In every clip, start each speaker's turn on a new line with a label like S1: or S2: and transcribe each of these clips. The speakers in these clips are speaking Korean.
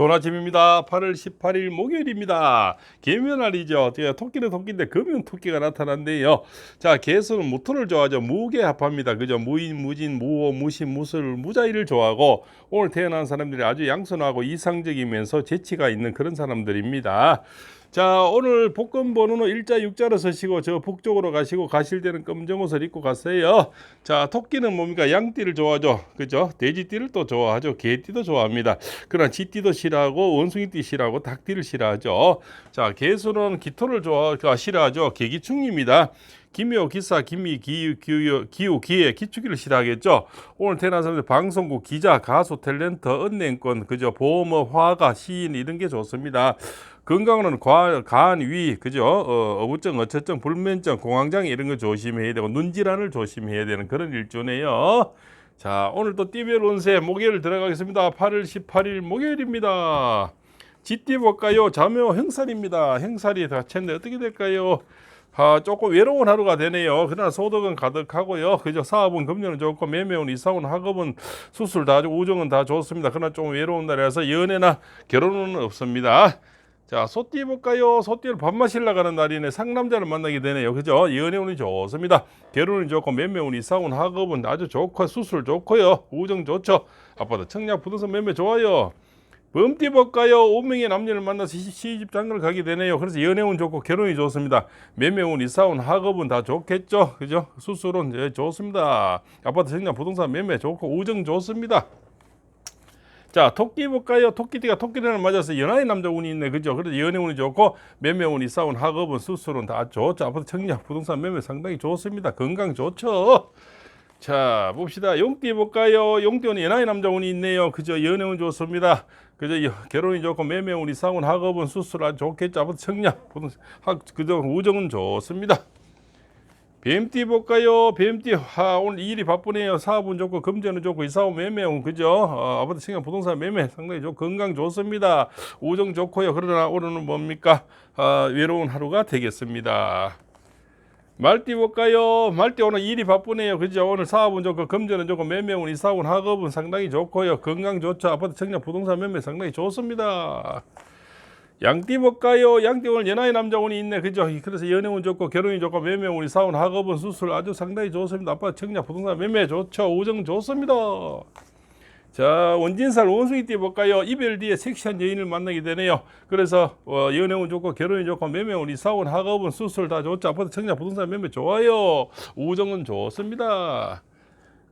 S1: 좋은 아침입니다. 8월 18일 목요일입니다. 개면날이죠. 제가 토끼는 토끼인데 금연 토끼가 나타났는데요. 자, 개수는 무토를 좋아하죠. 무계합합니다. 그죠? 무인, 무진, 무호, 무신, 무술, 무자일을 좋아하고 오늘 태어난 사람들이 아주 양선하고 이상적이면서 재치가 있는 그런 사람들입니다. 자 오늘 복권 번호는 일자 육자로 서시고 저 북쪽으로 가시고 가실 때는 검정 옷을 입고 갔어요. 자 토끼는 뭡니까 양띠를 좋아하죠. 그죠? 돼지띠를 또 좋아하죠. 개띠도 좋아합니다. 그러나 쥐띠도 싫어하고 원숭이띠 싫어하고 닭띠를 싫어하죠. 자 개수는 기토를 좋아 아, 싫어하죠. 개기충입니다. 김효 기사 김미 기유 기유 기우 기회 기축기를 싫어하겠죠. 오늘 태어난 사람들 방송국 기자 가수 탤런트 은행권 그죠 보험업 화가 시인 이런 게 좋습니다. 건강은 과, 간, 위, 그죠? 어, 어부증, 어처증, 불면증, 공황장 이런 거 조심해야 되고 눈질환을 조심해야 되는 그런 일주네요. 자, 오늘 또 띠별 운세 목요일 들어가겠습니다. 8월 18일 목요일입니다. 지띠 볼까요? 자묘 행살입니다. 행살이 다 챘는데 어떻게 될까요? 아, 조금 외로운 하루가 되네요. 그러나 소득은 가득하고요. 그죠? 사업은 금년은 좋고 매매운 이사운 학업은 수술 다 우정은 다 좋습니다. 그러나 좀 외로운 날이라서 연애나 결혼은 없습니다. 자, 소띠 볼까요? 소띠를 밥 마시러 가는 날이네. 상남자를 만나게 되네요. 그죠? 연애운이 좋습니다. 결혼이 좋고 매매운 이 사운 학업은 아주 좋고 수술 좋고요. 우정 좋죠. 아빠도 청약 부동산 매매 좋아요. 범띠 볼까요? 운명의 남녀를 만나서 시- 시집 장가를 가게 되네요. 그래서 연애운 좋고 결혼이 좋습니다. 매매운 이사운 학업은 다 좋겠죠. 그죠? 수술은 예, 좋습니다. 아파트 청약 부동산 매매 좋고 우정 좋습니다. 자, 토끼 볼까요? 토끼띠가 토끼를 맞아서 연하의 남자 운이 있네. 그죠? 그래서 연애 운이 좋고 매매 운이 싸운 학업은 수술은 다 좋죠. 아파트 청약 부동산 매매 상당히 좋습니다. 건강 좋죠. 자, 봅시다. 용띠 볼까요? 용띠 운이 연하의 남자 운이 있네요. 그죠? 연애 운 좋습니다. 그죠? 여- 결혼이 좋고 매매 운이 싸운 학업은 수술 아주 좋겠죠. 아파트 청약 부동산 학 그죠? 우정은 좋습니다. 뱀띠 볼까요? 뱀띠 아, 오늘 일이 바쁘네요. 사업은 좋고 금전은 좋고 이사업 매매운 그죠? 어, 아파트 청약 부동산 매매 상당히 좋고 건강 좋습니다. 우정 좋고요. 그러나 오늘은 뭡니까? 아, 외로운 하루가 되겠습니다. 말띠 볼까요? 말띠 오늘 일이 바쁘네요. 그죠? 오늘 사업은 좋고 금전은 좋고 매매운 이사운 학업은 상당히 좋고요. 건강 좋죠. 아파트 청약 부동산 매매 상당히 좋습니다. 양띠 볼까요? 양띠 오늘 연하의 남자운이 있네. 그죠? 그래서 연애운 좋고 결혼이 좋고 매매운이 사운 학업은 수술 아주 상당히 좋습니다. 아빠 청약 부동산 매매 좋죠. 우정 좋습니다. 자 원진살 원숭이 띠 볼까요? 이별 뒤에 섹시한 여인을 만나게 되네요. 그래서 어, 연애운 좋고 결혼이 좋고 매매운 이 사운 학업은 수술 다 좋죠. 아파트 청약 부동산 매매 좋아요. 우정은 좋습니다.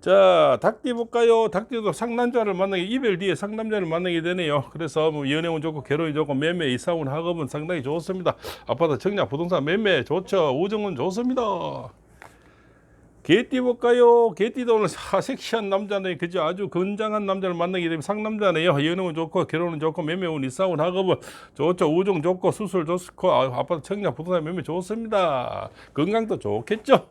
S1: 자, 닭띠 볼까요? 닭띠도 상남자를 만나게 이별 뒤에 상남자를 만나게 되네요. 그래서 뭐 연애운 좋고 결혼이 좋고 매매 이사운 학업은 상당히 좋습니다. 아파트 청약 부동산 매매 좋죠. 우정은 좋습니다. 개띠 볼까요? 개띠도 오늘 사- 섹시한 남자네. 그죠? 아주 건장한 남자를 만나게 되면 상남자네요. 연애운 좋고 결혼은 좋고 매매운 이사운 학업은 좋죠. 우정 좋고 수술 좋고 아, 아파트 청약 부동산 매매 좋습니다. 건강도 좋겠죠.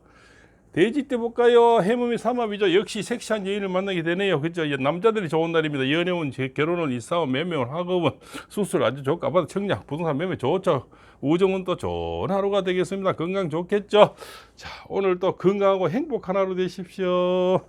S1: 돼지 때 볼까요? 해몸이 삼합이죠. 역시 섹시한 여인을 만나게 되네요. 그죠? 이 남자들이 좋은 날입니다. 연애운, 제- 결혼은, 이사운, 매매운, 학업은, 수술 아주 좋고, 아파트 청약, 부동산 매매 좋죠. 우정은 또 좋은 하루가 되겠습니다. 건강 좋겠죠? 자, 오늘 또 건강하고 행복한 하루 되십시오.